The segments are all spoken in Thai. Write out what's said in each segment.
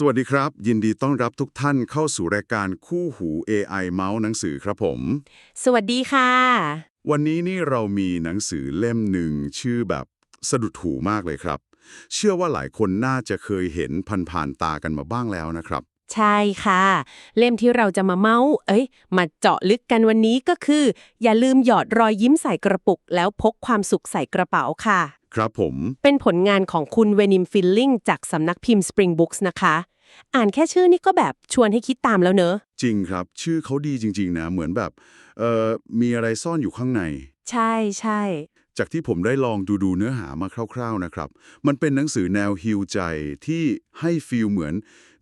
สวัสดีครับ ยินดีต้อนรับทุกท่านเข้าสู่รายการคู่หู AI เมาส์หนังสือครับผม สวัสดีค่ะ วันนี้นี่เรามีหนังสือเล่มหนึ่งชื่อแบบสะดุดหูมากเลยครับ เชื่อว่าหลายคนน่าจะเคยเห็นผ่านๆตากันมาบ้างแล้วนะครับ ใช่ค่ะ เล่มที่เราจะมาเมาส์เอ้ย มาเจาะลึกกันวันนี้ก็คือ อย่าลืมหยอดรอยยิ้มใส่กระปุก แล้วพกความสุขใส่กระเป๋าค่ะ ครับผม เป็นผลงานของคุณเวนิมฟิลลิงจากสำนักพิมพ์ Spring Books นะคะ อ่านแค่ชื่อนี่ก็แบบชวนให้คิดตามแล้วเนอะ จริงครับ ชื่อเขาดีจริง ๆ นะ เหมือนแบบ เอ่อ มีอะไรซ่อนอยู่ข้างใน ใช่ใช่จากที่ผมได้ลองดูดูเนื้อหามาคร่าว ๆนะครับ มันเป็นหนังสือแนวฮิวใจที่ให้ฟีลเหมือน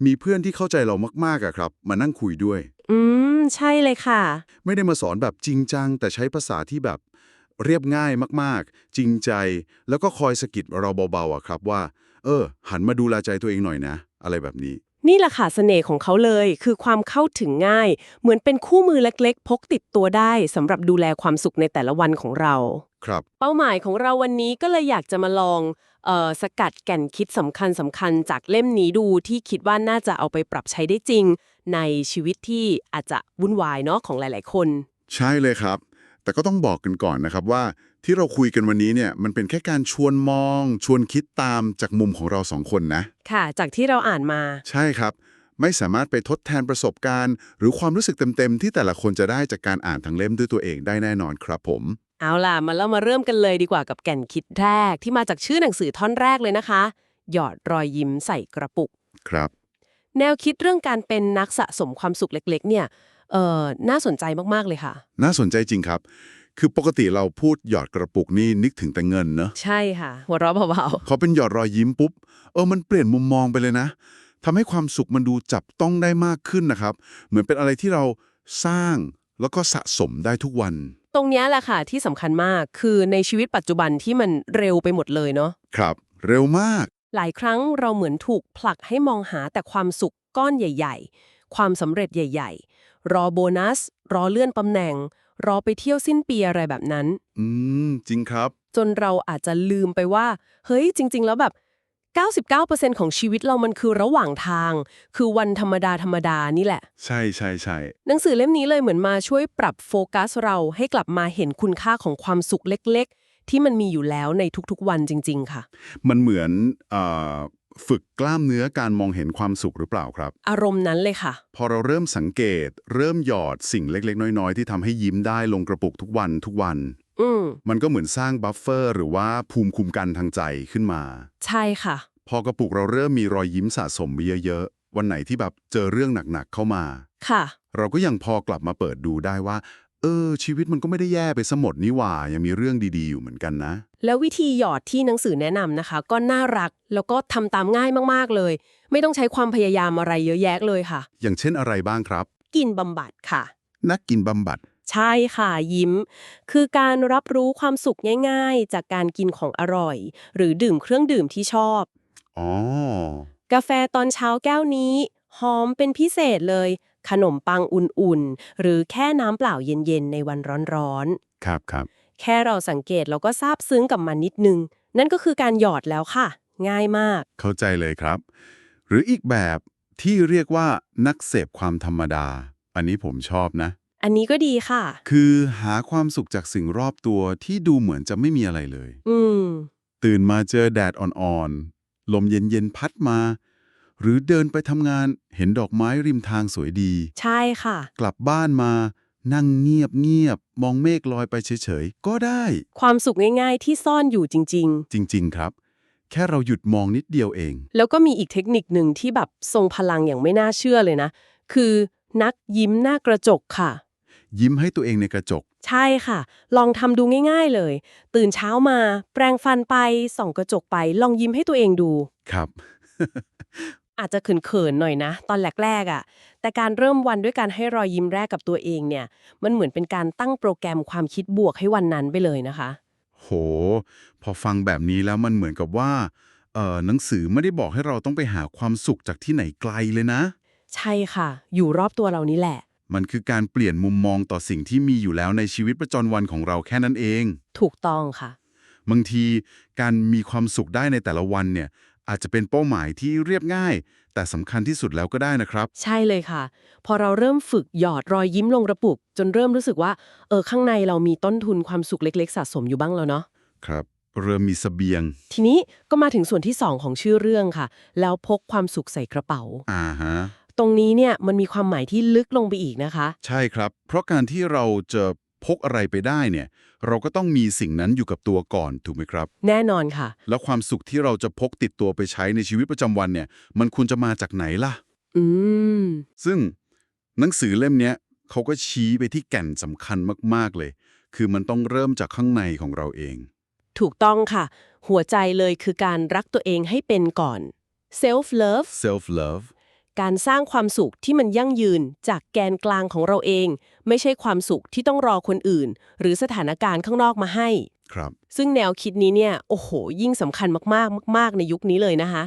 มีเพื่อนที่เข้าใจเรามากๆอะครับ มานั่งคุยด้วย อืม ใช่เลยค่ะ ไม่ได้มาสอนแบบจริงจัง แต่ใช้ภาษาที่แบบ เรียบง่ายมากๆ จริงใจ แล้วก็คอยสะกิดเราเบาๆอะครับว่า เออ หันมาดูแลใจตัวเองหน่อยนะ อะไรแบบนี้ นี่แหละค่ะเสน่ห์ของเขาเลย คือความเข้าถึงง่าย เหมือนเป็นคู่มือเล็กๆ พกติดตัวได้สำหรับดูแลความสุขในแต่ละวันของเรา ครับ เป้าหมายของเราวันนี้ก็เลยอยากจะมาลองเออสกัดแก่นคิดสำคัญสำคัญจากเล่มนี้ดูที่คิดว่าน่าจะเอาไปปรับใช้ได้จริง ในชีวิตที่อาจจะวุ่นวายเนาะของหลาย ๆ คน ใช่เลยครับ แต่ก็ต้องบอกกันก่อนนะครับว่าที่เราคุยกันวันนี้เนี่ยมันเป็นแค่การชวนมอง ชวนคิดตามจากมุมของเราสองคนนะ ค่ะ จากที่เราอ่านมา ใช่ครับ ไม่สามารถไปทดแทนประสบการณ์ หรือความรู้สึกเต็มๆ ที่แต่ละคนจะได้จากการอ่านทั้งเล่มด้วยตัวเองได้แน่นอนครับผม เอาล่ะมาแล้วมาเริ่มกันเลยดีกว่ากับแก่นคิดแรก ที่มาจากชื่อหนังสือท่อนแรกเลยนะคะ หยอดรอยยิ้มใส่กระปุก ครับ แนวคิดเรื่องการเป็นนักสะสมความสุขเล็ก ๆ เนี่ย เอ่อน่าสนใจมากๆเลยค่ะ น่าสนใจจริงครับ คือปกติเราพูดหยอดกระปุกนี่นึกถึงแต่เงินเนอะใช่ค่ะ หัวเราะเบาพอเป็นหยอดรอยยิ้มปุ๊บ เออมันเปลี่ยนมุมมองไปเลยนะทำให้ความสุขมันดูจับต้องได้มากขึ้นนะครับ เหมือนเป็นอะไรที่เราสร้างแล้วก็สะสมได้ทุกวัน ๆ ตรงเนี้ยแหละค่ะที่สำคัญมากคือในชีวิตปัจจุบันที่มันเร็วไปหมดเลยเนาะครับ เร็วมาก หลายครั้งเราเหมือนถูกผลักให้มองหาแต่ความสุขก้อนใหญ่ ๆ ความสำเร็จใหญ่ๆ รอโบนัส รอเลื่อนตำแหน่ง รอไปเที่ยวสิ้นปีอะไรแบบนั้น อืม จริงครับ จนเราอาจจะลืมไปว่า เฮ้ย จริง ๆ แล้วแบบ 99%ของชีวิตเรามันคือระหว่างทาง คือวันธรรมดาธรรมดานี่แหละ ใช่ใช่ใช่หนังสือเล่มนี้เลยเหมือนมาช่วยปรับโฟกัสเราให้กลับมาเห็นคุณค่าของความสุขเล็ก ๆ ที่มันมีอยู่แล้วในทุกๆ วันจริง ๆ ค่ะ มันเหมือนเออ ฝึกกล้ามเนื้อการมองเห็นความสุขหรือเปล่าครับ อารมณ์นั้นเลยค่ะ พอเราเริ่มสังเกต เริ่มหยอดสิ่งเล็กๆ น้อยๆ ที่ทำให้ยิ้มได้ลงกระปุกทุกวันทุกวัน อืมมันก็เหมือนสร้างบัฟเฟอร์หรือว่าภูมิคุ้มกันทางใจขึ้นมา ใช่ค่ะ พอกระปุกเราเริ่มมีรอยยิ้มสะสมไปเยอะๆ วันไหนที่แบบเจอเรื่องหนักๆเข้ามา ค่ะ เราก็ยังพอกลับมาเปิดดูได้ว่า เออ ชีวิตมันก็ไม่ได้แย่ไปสมดนี่หว่า ยังมีเรื่องดีๆอยู่เหมือนกันนะ แล้ววิธีหยอดที่หนังสือแนะนำนะคะ ก็น่ารักแล้วก็ทำตามง่ายมากๆเลย ไม่ต้องใช้ความพยายามอะไรเยอะแยะเลยค่ะ อย่างเช่นอะไรบ้างครับ กินบำบัดค่ะ นักกินบำบัด ใช่ค่ะยิ้ม คือการรับรู้ความสุขง่าย ๆ จากการกินของอร่อย หรือดื่มเครื่องดื่มที่ชอบ อ๋อ กาแฟตอนเช้าแก้วนี้ หอมเป็นพิเศษเลย ขนมปังอุ่นๆ หรือแค่น้ำเปล่าเย็นๆ ในวันร้อนครับครับๆแค่เราสังเกตเราก็ซาบซึ้งกับมันนิดนึง นั่นก็คือการหยอดแล้วค่ะ ง่ายมาก เข้าใจเลยครับ หรืออีกแบบที่เรียกว่านักเสพความธรรมดา อันนี้ผมชอบนะ อันนี้ก็ดีค่ะ คือหาความสุขจากสิ่งรอบตัวที่ดูเหมือนจะไม่มีอะไรเลย อืม ตื่นมาเจอแดดอ่อนๆ ลมเย็นๆ พัดมา หรือเดินไปทำงานเห็นดอกไม้ริมทางสวยดี ใช่ค่ะ กลับบ้านมานั่งเงียบเงียบๆมองเมฆลอยไปเฉยๆ ก็ได้ ความสุขง่ายๆ ที่ซ่อนอยู่จริง จริง ๆ ครับ แค่เราหยุดมองนิดเดียวเอง ๆ แล้วก็มีอีกเทคนิคหนึ่งที่แบบทรงพลังอย่างไม่น่าเชื่อเลยนะ คือนักยิ้มหน้ากระจกค่ะ ยิ้มให้ตัวเองในกระจก ใช่ค่ะ ลองทำดูง่าย ๆเลย ตื่นเช้ามา แปรงฟันไปส่องกระจกไป ลองยิ้มให้ตัวเองดู ครับ อาจจะเขินๆหน่อยนะ ตอนแรกๆอะ่ะ แต่การเริ่มวันด้วยการให้รอยยิ้มแรกกับตัวเองเนี่ย มันเหมือนเป็นการตั้งโปรแกรมความคิดบวกให้วันนั้นไปเลยนะคะ โห พอฟังแบบนี้แล้วมันเหมือนกับว่าเอ่อหนังสือไม่ได้บอกให้เราต้องไปหาความสุขจากที่ไหนไกลเลยนะ ใช่ค่ะ อยู่รอบตัวเรานี่แหละ มันคือการเปลี่ยนมุมมองต่อสิ่งที่มีอยู่แล้วในชีวิตประจำวันของเราแค่นั้นเอง ถูกต้องค่ะ บางทีการมีความสุขได้ในแต่ละวันเนี่ย อาจจะเป็นเป้าหมายที่เรียบง่าย แต่สำคัญที่สุดแล้วก็ได้นะครับ ใช่เลยค่ะ พอเราเริ่มฝึกหยอดรอยยิ้มลงกระปุก จนเริ่มรู้สึกว่า เออ ข้างในเรามีต้นทุนความสุขเล็ก ๆ สะสมอยู่บ้างแล้วเนาะครับ เริ่มมีเสบียง ทีนี้ก็มาถึงส่วนที่ 2 ของชื่อเรื่องค่ะ แล้วพกความสุขใส่กระเป๋า อ่าฮะตรงนี้เนี่ยมันมีความหมายที่ลึกลงไปอีกนะคะ ใช่ครับ เพราะการที่เราจะ พกอะไรไปได้เนี่ย เราก็ต้องมีสิ่งนั้นอยู่กับตัวก่อนถูกไหมครับ แน่นอนค่ะ แล้วความสุขที่เราจะพกติดตัวไปใช้ในชีวิตประจำวันเนี่ย มันควรจะมาจากไหนล่ะ อืม ซึ่งหนังสือเล่มเนี้ยเขาก็ชี้ไปที่แก่นสำคัญมากๆเลย คือมันต้องเริ่มจากข้างในของเราเอง ถูกต้องค่ะ หัวใจเลยคือการรักตัวเองให้เป็นก่อน self love self love การสร้างความสุขที่มันยั่งยืนจากแกนกลางของเราเอง ไม่ใช่ความสุขที่ต้องรอคนอื่น หรือสถานการณ์ข้างนอกมาให้ ครับ ซึ่งแนวคิดนี้เนี่ยโอ้โห ยิ่งสำคัญมากๆ มาก ๆ ในยุคนี้เลยนะคะ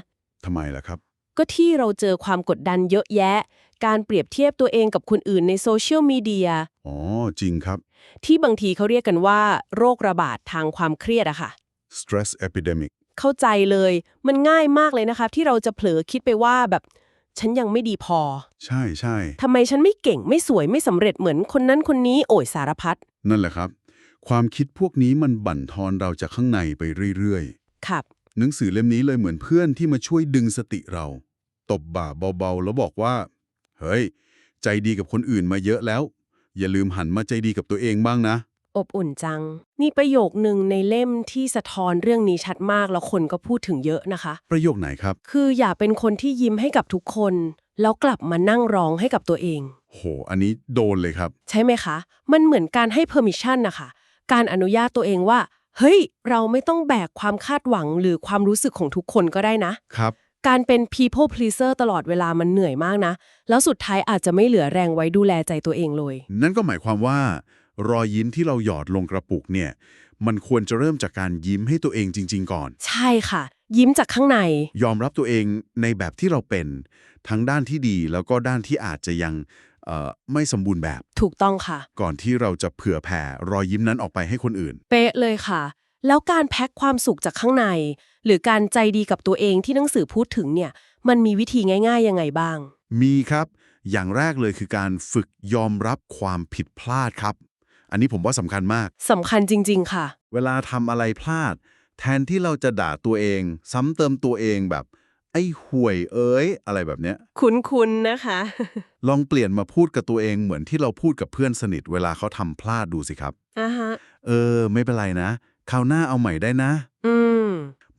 ทำไมล่ะครับ ก็ที่เราเจอความกดดันเยอะแยะ การเปรียบเทียบตัวเองกับคนอื่นในโซเชียลมีเดียอ๋อจริงครับ ที่บางทีเขาเรียกกันว่า โรคระบาดทางความเครียดอะค่ะ stress epidemic เข้าใจเลย มันง่ายมากเลยนะคะที่เราจะเผลอคิดไปว่าแบบ ฉันยังไม่ดีพอ ใช่ใช่ทำไมฉันไม่เก่งไม่สวยไม่สำเร็จเหมือนคนนั้นคนนี้โอยสารพัด นั่นแหละครับ ความคิดพวกนี้มันบั่นทอนเราจากข้างในไปเรื่อยครับๆหนังสือเล่มนี้เลยเหมือนเพื่อนที่มาช่วยดึงสติเรา ตบบ่าเบาๆ แล้วบอกว่า เฮ้ย ใจดีกับคนอื่นมาเยอะแล้ว อย่าลืมหันมาใจดีกับตัวเองบ้างนะ อบอุ่นจัง นี่ประโยคหนึ่งในเล่มที่สะท้อนเรื่องนี้ชัดมากแล้วคนก็พูดถึงเยอะนะคะ ประโยคไหนครับ คืออย่าเป็นคนที่ยิ้มให้กับทุกคน แล้วกลับมานั่งร้องให้กับตัวเอง โห อันนี้โดนเลยครับ ใช่ไหมคะ มันเหมือนการให้ permission นะคะ การอนุญาตตัวเองว่า เฮ้ย เราไม่ต้องแบกความคาดหวังหรือความรู้สึกของทุกคนก็ได้นะ ครับ การเป็น people pleaser ตลอดเวลามันเหนื่อยมากนะ แล้วสุดท้ายอาจจะไม่เหลือแรงไว้ดูแลใจตัวเองเลย นั่นก็หมายความว่า รอยยิ้มที่เราหยอดลงกระปุกเนี่ย มันควรจะเริ่มจากการยิ้มให้ตัวเองจริง ๆ ก่อน ใช่ค่ะ ยิ้มจากข้างใน ยอมรับตัวเองในแบบที่เราเป็น ทั้งด้านที่ดีแล้วก็ด้านที่อาจจะยังเอ่อไม่สมบูรณ์แบบ ถูกต้องค่ะ ก่อนที่เราจะเผื่อแผ่รอยยิ้มนั้นออกไปให้คนอื่น เป๊ะเลยค่ะ แล้วการแพ็คความสุขจากข้างใน หรือการใจดีกับตัวเองที่หนังสือพูดถึงเนี่ย มันมีวิธีง่ายๆยังไงบ้าง มีครับ อย่างแรกเลยคือการฝึกยอมรับความผิดพลาดครับ อันนี้ผมว่าสำคัญมาก สำคัญจริง ๆ ค่ะ เวลาทำอะไรพลาด แทนที่เราจะด่าตัวเอง ซ้ำเติมตัวเองแบบ ไอ้ห่วยเอ้ยอะไรแบบเนี้ย คุ้นๆนะคะ ลองเปลี่ยนมาพูดกับตัวเองเหมือนที่เราพูดกับเพื่อนสนิท เวลาเขาทำพลาดดูสิครับ อ่าฮะ เออ ไม่เป็นไรนะคราวหน้าเอาใหม่ได้นะ อืม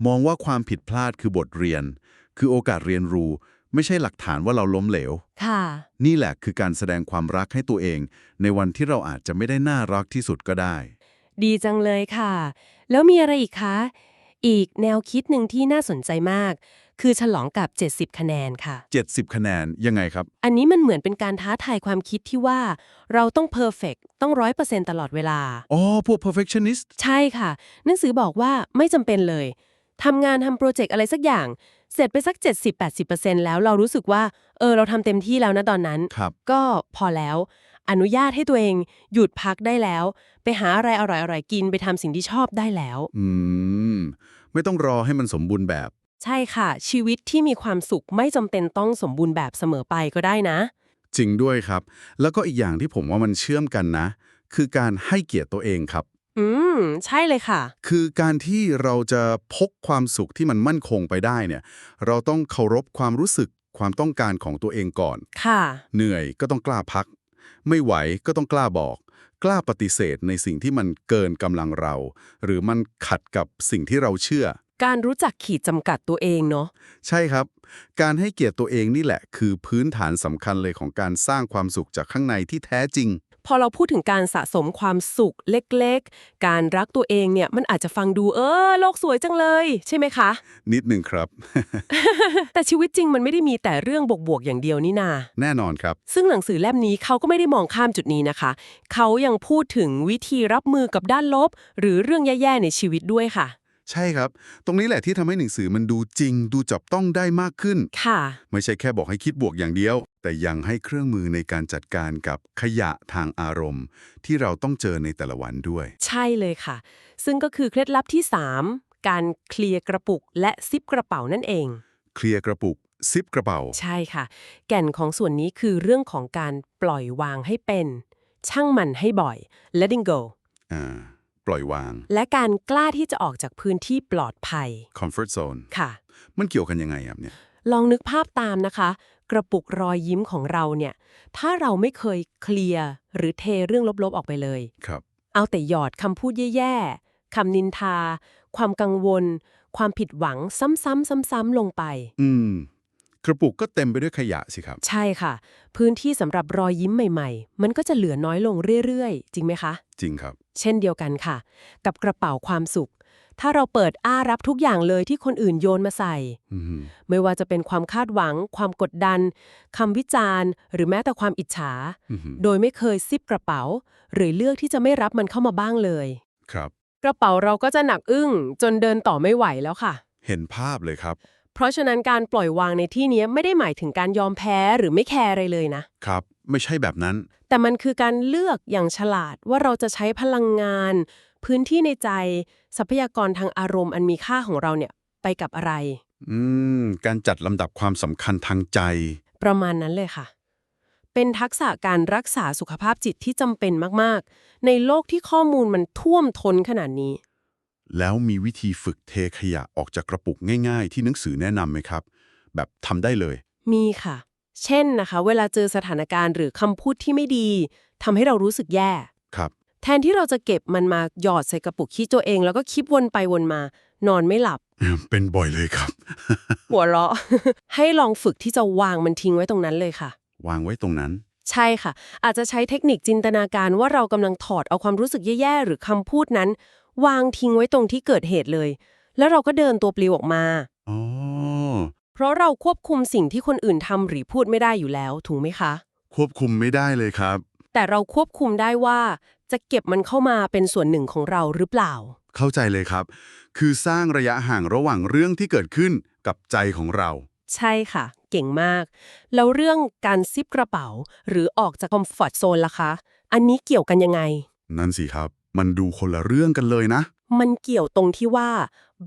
มองว่าความผิดพลาดคือบทเรียน คือโอกาสเรียนรู้ ไม่ใช่หลักฐานว่าเราล้มเหลว ค่ะ นี่แหละคือการแสดงความรักให้ตัวเอง ในวันที่เราอาจจะไม่ได้น่ารักที่สุดก็ได้ ดีจังเลยค่ะ แล้วมีอะไรอีกคะ อีกแนวคิดหนึ่งที่น่าสนใจมาก คือฉลองกับ 70 คะแนนค่ะ 70 คะแนนยังไงครับ อันนี้มันเหมือนเป็นการท้าทายความคิดที่ว่า เราต้องเพอร์เฟกต้องร้อยเปอร์เซ็นตลอดเวลา อ๋อ พวก perfectionist ใช่ค่ะ หนังสือบอกว่าไม่จำเป็นเลย ทำงานทำโปรเจกต์อะไรสักอย่าง เสร็จไปสัก 70-80%แล้วเรารู้สึกว่า เออ เราทำเต็มที่แล้วนะตอนนั้น ครับ ก็พอแล้ว อนุญาตให้ตัวเองหยุดพักได้แล้ว ไปหาอะไรอร่อยๆ กินไปทำสิ่งที่ชอบได้แล้ว อืม ไม่ต้องรอให้มันสมบูรณ์แบบ ใช่ค่ะ ชีวิตที่มีความสุขไม่จำเป็นต้องสมบูรณ์แบบเสมอไปก็ได้นะ จริงด้วยครับ แล้วก็อีกอย่างที่ผมว่ามันเชื่อมกันนะ คือการให้เกียรติตัวเองครับ อืม ใช่เลยค่ะ คือการที่เราจะพกความสุขที่มันมั่นคงไปได้เนี่ย เราต้องเคารพความรู้สึกความต้องการของตัวเองก่อน ค่ะ เหนื่อยก็ต้องกล้าพัก ไม่ไหวก็ต้องกล้าบอก กล้าปฏิเสธในสิ่งที่มันเกินกำลังเรา หรือมันขัดกับสิ่งที่เราเชื่อ การรู้จักขีดจำกัดตัวเองเนาะ ใช่ครับ การให้เกียรติตัวเองนี่แหละ คือพื้นฐานสำคัญเลยของการสร้างความสุขจากข้างในที่แท้จริง พอเราพูดถึงการสะสมความสุขเล็กๆ การรักตัวเองเนี่ยมันอาจจะฟังดูเออโลกสวยจังเลย ใช่ไหมคะ นิดหนึ่งครับ แต่ชีวิตจริงมันไม่ได้มีแต่เรื่องบวกๆอย่างเดียวนี่นา แน่นอนครับ ซึ่งหนังสือเล่มนี้เขาก็ไม่ได้มองข้ามจุดนี้นะคะ เขายังพูดถึงวิธีรับมือกับด้านลบ หรือเรื่องแย่ๆในชีวิตด้วยค่ะ ใช่ครับ ตรงนี้แหละที่ทำให้หนังสือมันดูจริง ดูจับต้องได้มากขึ้น ค่ะ ไม่ใช่แค่บอกให้คิดบวกอย่างเดียว แต่ยังให้เครื่องมือในการจัดการกับขยะทางอารมณ์ ที่เราต้องเจอในแต่ละวันด้วย ใช่เลยค่ะ ซึ่งก็คือเคล็ดลับที่ 3 การเคลียร์กระปุกและซิปกระเป๋านั่นเอง เคลียร์กระปุกซิปกระเป๋า ใช่ค่ะ แก่นของส่วนนี้คือเรื่องของการปล่อยวางให้เป็น ช่างมันให้บ่อย letting go อ่า ปล่อยวาง และการกล้าที่จะออกจากพื้นที่ปลอดภัย comfort zone ค่ะ มันเกี่ยวกันยังไงครับเนี่ย ลองนึกภาพตามนะคะ กระปุกรอยยิ้มของเราเนี่ย ถ้าเราไม่เคยเคลียร์หรือเทเรื่องลบๆออกไปเลย ครับ เอาแต่หยอดคำพูดแย่ๆคำนินทา ความกังวล ความผิดหวังซ้ำๆซ้ำๆลงไป อืม กระปุกก็เต็มไปด้วยขยะสิครับ ใช่ค่ะ พื้นที่สำหรับรอยยิ้มใหม่ ๆ มันก็จะเหลือน้อยลงเรื่อยๆ จริงไหมคะ จริงครับ เช่นเดียวกันค่ะ กับกระเป๋าความสุข ถ้าเราเปิดอ้ารับทุกอย่างเลยที่คนอื่นโยนมาใส่อืมไม่ว่าจะเป็นความคาดหวัง ความกดดันคำวิจารณ์ หรือแม้แต่ความอิจฉาอืมโดยไม่เคยซิปกระเป๋า หรือเลือกที่จะไม่รับมันเข้ามาบ้างเลย ครับ กระเป๋าเราก็จะหนักอึ้งจนเดินต่อไม่ไหวแล้วค่ะ เห็นภาพเลยครับเพ ราะฉะนั้นการปล่อยวางในที่นี้ไม่ได้หมายถึงการยอมแพ้หรือไม่แคร์อะไรเลยนะ ครับ ไม่ใช่แบบนั้น แต่มันคือการเลือกอย่างฉลาดว่าเราจะใช้พลังงาน พื้นที่ในใจ ทรัพยากรทางอารมณ์อันมีค่าของเราเนี่ยไปกับอะไร อืม การจัดลำดับความสำคัญทางใจ ประมาณนั้นเลยค่ะ เป็นทักษะการรักษาสุขภาพจิตที่จำเป็นมาก ๆ ในโลกที่ข้อมูลมันท่วมท้นขนาดนี้ แล้วมีวิธีฝึกเทขยะออกจากกระปุกง่าย ๆ ที่หนังสือแนะนำไหมครับ แบบทำได้เลย มีค่ะ เช่นนะคะ เวลาเจอสถานการณ์หรือคำพูดที่ไม่ดีทำให้เรารู้สึกแย่ ครับ แทนที่เราจะเก็บมันมาหยอดใส่กระปุกขี้ตัวเอง แล้วก็คิดวนไปวนมา นอนไม่หลับ เป็นบ่อยเลยครับ หัวเราะ ให้ลองฝึกที่จะวางมันทิ้งไว้ตรงนั้นเลยค่ะ วางไว้ตรงนั้น ใช่ค่ะ อาจจะใช้เทคนิคจินตนาการว่าเรากำลังถอดเอาความรู้สึกแย่ๆหรือคำพูดนั้น วางทิ้งไว้ตรงที่เกิดเหตุเลย แล้วเราก็เดินตัวปลิวออกมา อ๋อ เพราะเราควบคุมสิ่งที่คนอื่นทำหรือพูดไม่ได้อยู่แล้วถูกไหมคะ ควบคุมไม่ได้เลยครับ แต่เราควบคุมได้ว่า จะเก็บมันเข้ามาเป็นส่วนหนึ่งของเราหรือเปล่า เข้าใจเลยครับ คือสร้างระยะห่างระหว่างเรื่องที่เกิดขึ้นกับใจของเรา ใช่ค่ะ เก่งมาก แล้วเรื่องการซิปกระเป๋า หรือออกจากคอมฟอร์ทโซนล่ะคะ อันนี้เกี่ยวกันยังไง นั่นสิครับ มันดูคนละเรื่องกันเลยนะ มันเกี่ยวตรงที่ว่า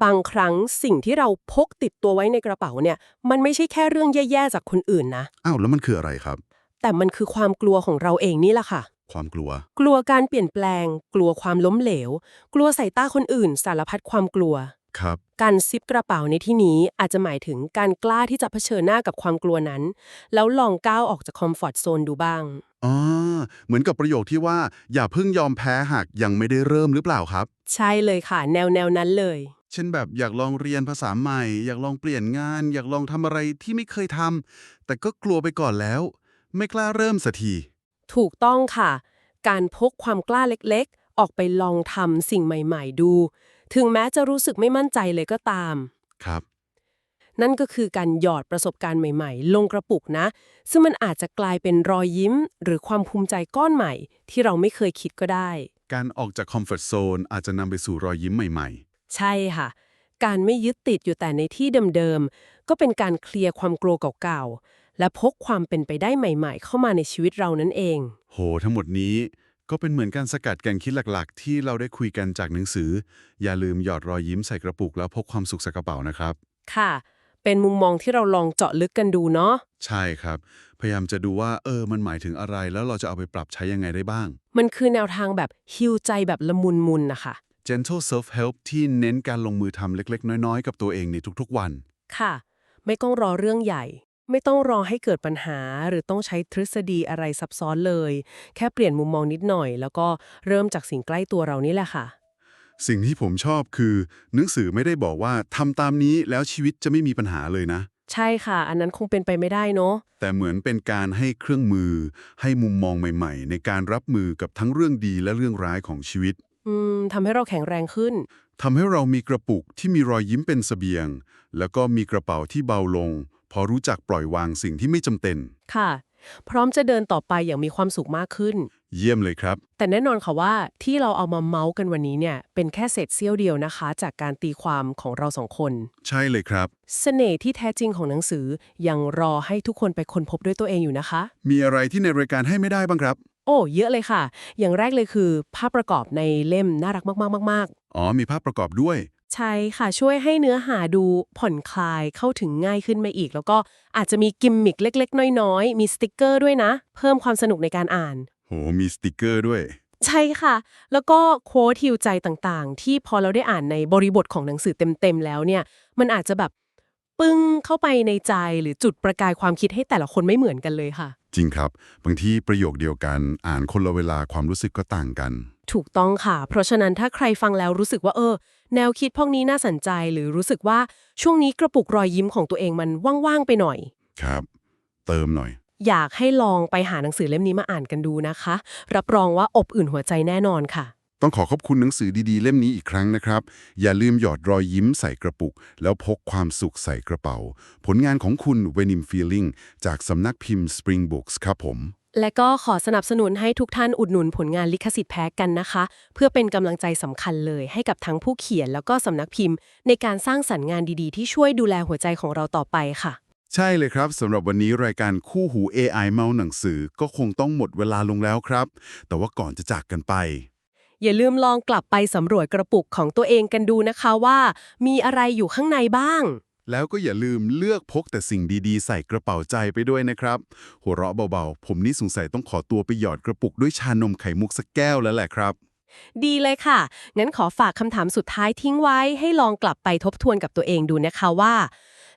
บางครั้งสิ่งที่เราพกติดตัวไว้ในกระเป๋าเนี่ย มันไม่ใช่แค่เรื่องแย่ๆจากคนอื่นนะ อ้าวแล้วมันคืออะไรครับ แต่มันคือความกลัวของเราเองนี่แหละค่ะ ความกลัว กลัวการเปลี่ยนแปลง กลัวความล้มเหลว กลัวสายตาคนอื่น สารพัดความกลัว ครับ การซิปกระเป๋าในที่นี้อาจจะหมายถึงการกล้าที่จะเผชิญหน้ากับความกลัวนั้น แล้วลองก้าวออกจากคอมฟอร์ทโซนดูบ้างอ๋อเหมือนกับประโยคที่ว่า อย่าเพิ่งยอมแพ้หากยังไม่ได้เริ่มหรือเปล่าครับ ใช่เลยค่ะ แนวแนวนั้นเลย เช่นแบบอยากลองเรียนภาษาใหม่ อยากลองเปลี่ยนงาน อยากลองทำอะไรที่ไม่เคยทำแต่ก็กลัวไปก่อนแล้ว ไม่กล้าเริ่มสักทีถูกต้องค่ะ การพกความกล้าเล็กๆ ออกไปลองทำสิ่งใหม่ ๆ ดู ถึงแม้จะรู้สึกไม่มั่นใจเลยก็ตาม ครับ นั่นก็คือการหยอดประสบการณ์ใหม่ๆ ลงกระปุกนะ ซึ่งมันอาจจะกลายเป็นรอยยิ้ม หรือความภูมิใจก้อนใหม่ ที่เราไม่เคยคิดก็ได้ การออกจากคอมฟอร์ทโซนอาจจะนำไปสู่รอยยิ้มใหม่ใช่ค่ะ การไม่ยึดติดอยู่แต่ในที่เดิมๆ ก็เป็นการเคลียร์ความกลัวเก่าๆ และพกความเป็นไปได้ใหม่ ๆ เข้ามาในชีวิตเรานั่นเองๆโห ทั้งหมดนี้ ก็เป็นเหมือนการสกัดแก่นคิดหลักๆ ที่เราได้คุยกันจากหนังสือ อย่าลืมหยอดรอยยิ้มใส่กระปุกแล้วพกความสุขใส่กระเป๋านะครับ ค่ะ เป็นมุมมองที่เราลองเจาะลึกกันดูเนาะ ใช่ครับ พยายามจะดูว่า เออ มันหมายถึงอะไร แล้วเราจะเอาไปปรับใช้ยังไงได้บ้าง มันคือแนวทางแบบฮิวใจแบบละมุนมุนนะคะ gentle self help ที่เน้นการลงมือทำเล็กๆ น้อยๆ กับตัวเองในทุกๆวัน ค่ะ ไม่ต้องรอเรื่องใหญ่ ไม่ต้องรอให้เกิดปัญหาหรือต้องใช้ทฤษฎีอะไรซับซ้อนเลย แค่เปลี่ยนมุมมองนิดหน่อย แล้วก็เริ่มจากสิ่งใกล้ตัวเรานี่แหละค่ะ สิ่งที่ผมชอบคือ หนังสือไม่ได้บอกว่าทำตามนี้แล้วชีวิตจะไม่มีปัญหาเลยนะ ใช่ค่ะ อันนั้นคงเป็นไปไม่ได้เนาะแต่เหมือนเป็นการให้เครื่องมือ ให้มุมมองใหม่ ๆ ในการรับมือกับทั้งเรื่องดีและเรื่องร้ายของชีวิต อืมทำให้เราแข็งแรงขึ้น ทำให้เรามีกระปุกที่มีรอยยิ้มเป็นเสบียง แล้วก็มีกระเป๋าที่เบาลง พอรู้จักปล่อยวางสิ่งที่ไม่จำเป็น ค่ะ พร้อมจะเดินต่อไปอย่างมีความสุขมากขึ้น เยี่ยมเลยครับ แต่แน่นอนค่ะว่าที่เราเอามาเมาส์กันวันนี้เนี่ย เป็นแค่เศษเสี้ยวเดียวนะคะ จากการตีความของเราสองคน ใช่เลยครับ เสน่ห์ที่แท้จริงของหนังสือยังรอให้ทุกคนไปค้นพบด้วยตัวเองอยู่นะคะ มีอะไรที่ในรายการให้ไม่ได้บ้างครับ โอ้เยอะเลยค่ะ อย่างแรกเลยคือ ภาพประกอบในเล่มน่ารักมากๆมากอ๋อมีภาพประกอบด้วยๆ ใช่ค่ะช่วยให้เนื้อหาดูผ่อนคลายเข้าถึงง่ายขึ้นมาอีก แล้วก็อาจจะมีกิมมิคเล็ก ๆ น้อยๆ มีสติกเกอร์ด้วยนะ เพิ่มความสนุกในการอ่าน โห มีสติกเกอร์ด้วย ใช่ค่ะ แล้วก็โค้ดฮิวใจต่างๆ ที่พอเราได้อ่านในบริบทของหนังสือเต็มๆแล้วเนี่ย มันอาจจะแบบปึ้งเข้าไปในใจหรือจุดประกายความคิดให้แต่ละคนไม่เหมือนกันเลยค่ะ จริงครับ บางทีประโยคเดียวกันอ่านคนละเวลาความรู้สึกก็ต่างกัน ถูกต้องค่ะ เพราะฉะนั้นถ้าใครฟังแล้วรู้สึกว่าเออ แนวคิดพวกนี้น่าสนใจหรือรู้สึกว่าช่วงนี้กระปุกรอยยิ้มของตัวเองมันว่างๆไปหน่อย ครับ เติมหน่อย อยากให้ลองไปหาหนังสือเล่มนี้มาอ่านกันดูนะคะ รับรองว่าอบอุ่นหัวใจแน่นอนค่ะ ต้องขอขอบคุณหนังสือดีๆ เล่มนี้อีกครั้งนะครับ อย่าลืมหยอดรอยยิ้มใส่กระปุก แล้วพกความสุขใส่กระเป๋า ผลงานของคุณเวนิมฟีลิงจากสำนักพิมพ์ Spring Books ครับผม และก็ขอสนับสนุนให้ทุกท่านอุดหนุนผลงานลิขสิทธิ์แพ้กันนะคะ เพื่อเป็นกำลังใจสำคัญเลยให้กับทั้งผู้เขียนแล้วก็สำนักพิมพ์ ในการสร้างสรรค์งานดีๆ ที่ช่วยดูแลหัวใจของเราต่อไปค่ะ ใช่เลยครับสำหรับวันนี้รายการคู่หู AI เมาหนังสือก็คงต้องหมดเวลาลงแล้วครับ แต่ว่าก่อนจะจากกันไป อย่าลืมลองกลับไปสำรวจกระปุกของตัวเองกันดูนะคะว่า มีอะไรอยู่ข้างในบ้าง แล้วก็อย่าลืมเลือกพกแต่สิ่งดีๆ ใส่กระเป๋าใจไปด้วยนะครับ หัวเราะเบาๆ ผมนี่สงสัยต้องขอตัวไปหยอดกระปุกด้วยชานมไข่มุกสักแก้วแล้วแหละครับ ดีเลยค่ะ งั้นขอฝากคำถามสุดท้ายทิ้งไว้ให้ลองกลับไปทบทวนกับตัวเองดูนะคะว่า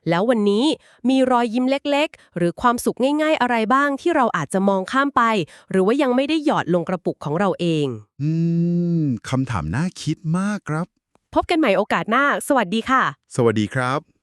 แล้ววันนี้มีรอยยิ้มเล็กๆ หรือความสุขง่าย ๆ อะไรบ้างที่เราอาจจะมองข้ามไป หรือว่ายังไม่ได้หยอดลงกระปุกของเราเอง อืมคำถามน่าคิดมากครับ พบกันใหม่โอกาสหน้า สวัสดีค่ะ สวัสดีครับ